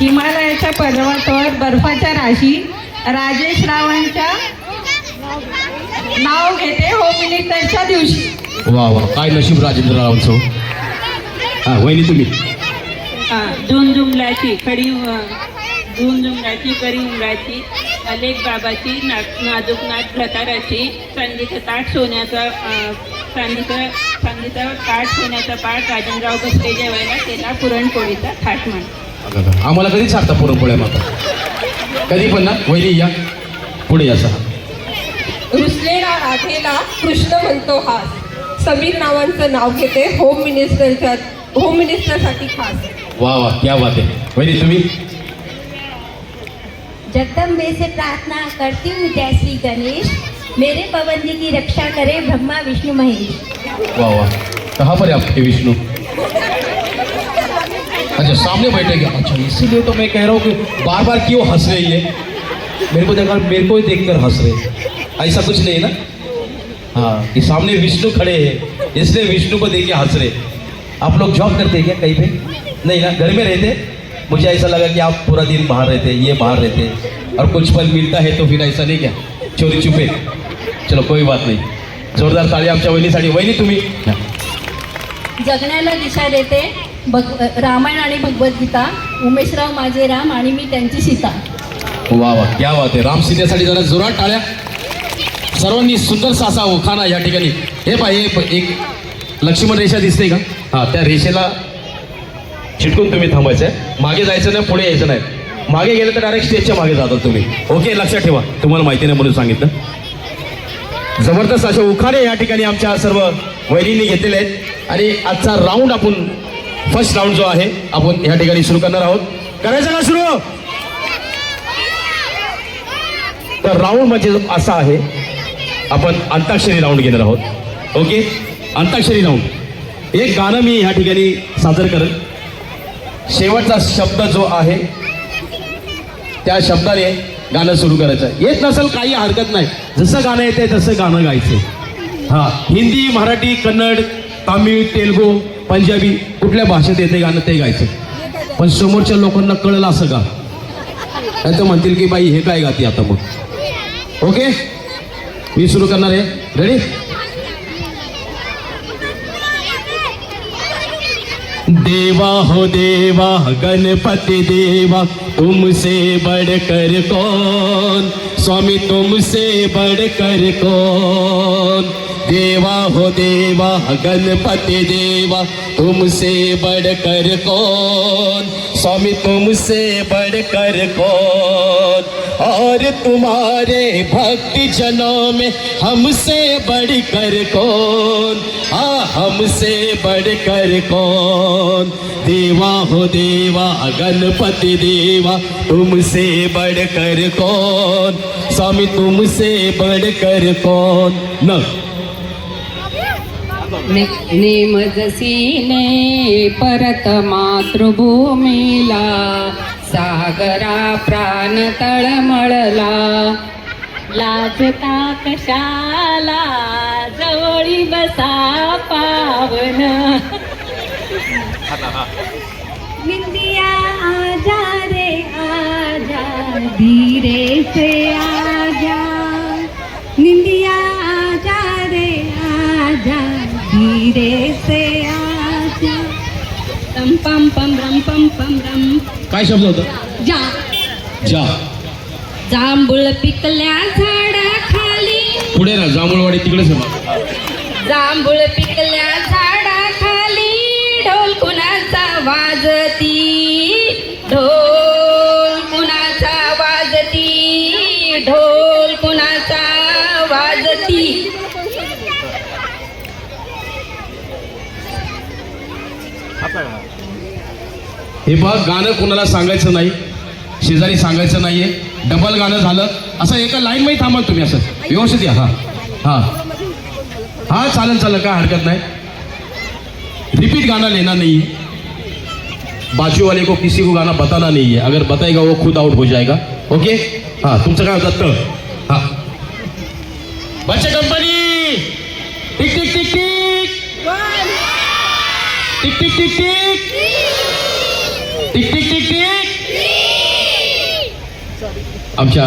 हिमालयाच्या पर्वतावर बर्फाच्या राशी राजेश रावांच्या नाव घेते होम मिनिस्टरच्या दिवशी वा वा काय नशीब राजेंद्र रावांचं हो. वहिनी तुम्ही हा, दोन जुमलाची खडी दोन जुमलाची करी उमराची अलेख बाबाची ना नाजूक नाथ प्रकाराची चांदीचं ताट सोन्याचा चांदीचं चांदीचा ताट सोन्याचा पाट राजेंद्रराव बसले जेवायला केला पुरणपोळीचा थाट म्हण अगं, अगं. आम्हाला कधीच सांगता पुरणपोळ्या माता? कधी पण ना? वहिनी या. पुढे या सहा. रुसलेला राधेला कृष्ण म्हणतो हास समीर नावांचं नाव घेते होम मिनिस्टरच्या होम मिनिस्टरसाठी खास. वा वा क्या बात आहे. वहिनी तुम्ही? जगदम्बे से प्रार्थना करती हूँ जय श्री गणेश। मेरे पवन जी की रक्षा करे ब्रह्मा विष्णु महेश। वाह वाह कहाँ पर है आपके विष्णु? अच्छा सामने बैठे क्या? अच्छा इसीलिए तो मैं कह रहा हूँ कि बार बार क्यों हंस रही है? मेरे को देखा मेरे को ही देख कर हंस रहे ऐसा कुछ नहीं ना? हाँ कि सामने विष्णु खड़े हैं, इसलिए विष्णु को देख के हंस रहे आप लोग जॉब करते क्या कहीं पे? नहीं ना? घर में रहते मुझे ऐसा लगा कि आप पूरा दिन बाहर रहते ये बाहर रहते और कुछ पल मिलता है तो फिर ऐसा नहीं क्या? चोरी छुपे। चलो, कोई बात नहीं। जोरदार साड़ी ताळी आमच्या वहिनीसाठी वहिनी तुम्ही? जगण्याला दिशा देते भग रामायण आणि भगवद्गीता उमेशराव माझे राम आणि मी त्यांची सीता. वा वा क्या बात आहे. राम सीतेसाठी जरा जोरात टाळ्या. सर्वांनी सुंदर असा उखाणा या ठिकाणी. हे पाहिजे प- एक लक्ष्मण रेषा दिसते का? हा त्या रेषेला चिटकून तुम्ही थांबायचं आहे मागे जायचं नाही पुढे यायचं नाही. मागे गेलं तर डायरेक्ट स्टेजच्या मागे जातात तुम्ही. ओके लक्षात ठेवा. तुम्हाला माहिती नाही म्हणून सांगितलं. जबरदस्त असे उखाणे या ठिकाणी आमच्या सर्व वैरींनी घेतलेले आहेत. आणि आजचा राऊंड आपण फर्स्ट राऊंड जो आहे आपण या ठिकाणी सुरू करणार आहोत. करायचं का सुरू? तर राऊंड म्हणजे असा आहे आपण अंताक्षरी राऊंड घेणार आहोत. ओके अंताक्षरी राऊंड एक गाणं मी ह्या ठिकाणी सादर करेन. शेवटचा शब्द जो आहे त्या शब्दाने गाणं सुरू करायचं आहे. येत नसेल काही हरकत नाही. जसं गाणं येते तसं गाणं गायचं हा हिंदी मराठी कन्नड तामिळ तेलगू पंजाबी कुठल्या भाषेत येते गाणं ते गायचं. पण समोरच्या लोकांना कळलं असं का? नाही तर म्हणतील की बाई हे काय गाते आता मग? ओके मी सुरू करणार आहे. रेडी देवा हो देवा, गणपति देवा, तुमसे बढ़कर कौन? स्वामी तुमसे बढ़कर कौन? देवा हो देवा, गणपति देवा, तुमसे बढ़कर कौन? स्वामी तुमसे बढ़कर कौन? और तुम्हारे भक्ति जनों में हमसे बढ़कर कौन? हाँ हमसे बढ़कर कौन? देवा हो देवा गणपति देवा तुमसे बढ़कर कौन? स्वामी तुमसे बढ़कर कौन? न। नेमजसीने परत मातृभूमीला सागरा प्राण तळमळला लाजता कशाला? जवळी बसा पावन. निंदिया आजा रे आजा धीरे से आजा निंदिया आजा रे आजा धीरे से आजा रम पम पम रम पम पम रम. काय शब्द होता? जा. जा. जांभूळ पिकल्या झाडाखाली. पुढे ना जांभूळवाडी तिकडेच. जांभूळ पिकल्या वाजती ढोल कुणाचा वाजती ढोल कुणाचा वाजती. हे बघ गाणं कुणाला सांगायचं नाही शेजारी सांगायचं नाहीये डबल गाणं झालं असं एका लाईन मध्ये थांबाल तुम्ही असं. व्यवस्थित या हा हा. हा चालेल चालेल काय हरकत नाही. रिपीट गाणं लेना नाही बाजू वाले को किसी को गाना बताना नहीं है। अगर बताएगा वो खुद आउट हो जाएगा। ओके हाँ तुमचं काय होतात हा। बच्चे company tick tick tick tick. Tick tick tick tick. Tick tick tick tick. आमच्या